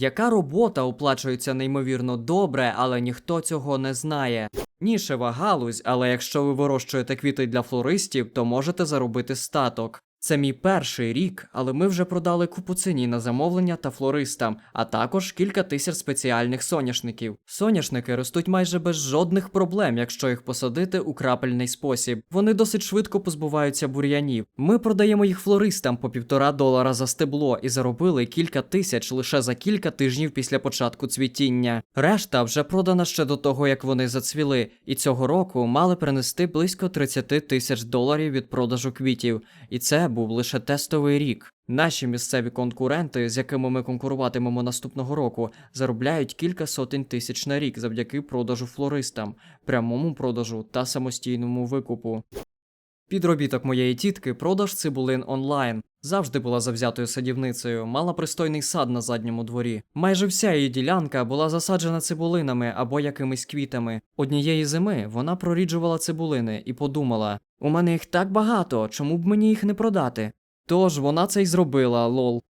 Яка робота оплачується неймовірно добре, але ніхто цього не знає. Нішева галузь, але якщо ви вирощуєте квіти для флористів, то можете заробити статок. Це мій перший рік, але ми вже продали купу цині на замовлення та флористам, а також кілька тисяч спеціальних соняшників. Соняшники ростуть майже без жодних проблем, якщо їх посадити у крапельний спосіб. Вони досить швидко позбуваються бур'янів. Ми продаємо їх флористам по півтора долара за стебло і заробили кілька тисяч лише за кілька тижнів після початку цвітіння. Решта вже продана ще до того, як вони зацвіли, і цього року мали принести близько 30 тисяч доларів від продажу квітів. І це був лише тестовий рік. Наші місцеві конкуренти, з якими ми конкуруватимемо наступного року, заробляють кілька сотень тисяч на рік завдяки продажу флористам, прямому продажу та самостійному викупу. Підробіток моєї тітки продаж цибулин онлайн. Завжди була завзятою садівницею, мала пристойний сад на задньому дворі. Майже вся її ділянка була засаджена цибулинами або якимись квітами. Однієї зими вона проріджувала цибулини і подумала: у мене їх так багато, чому б мені їх не продати? Тож вона це й зробила, лол.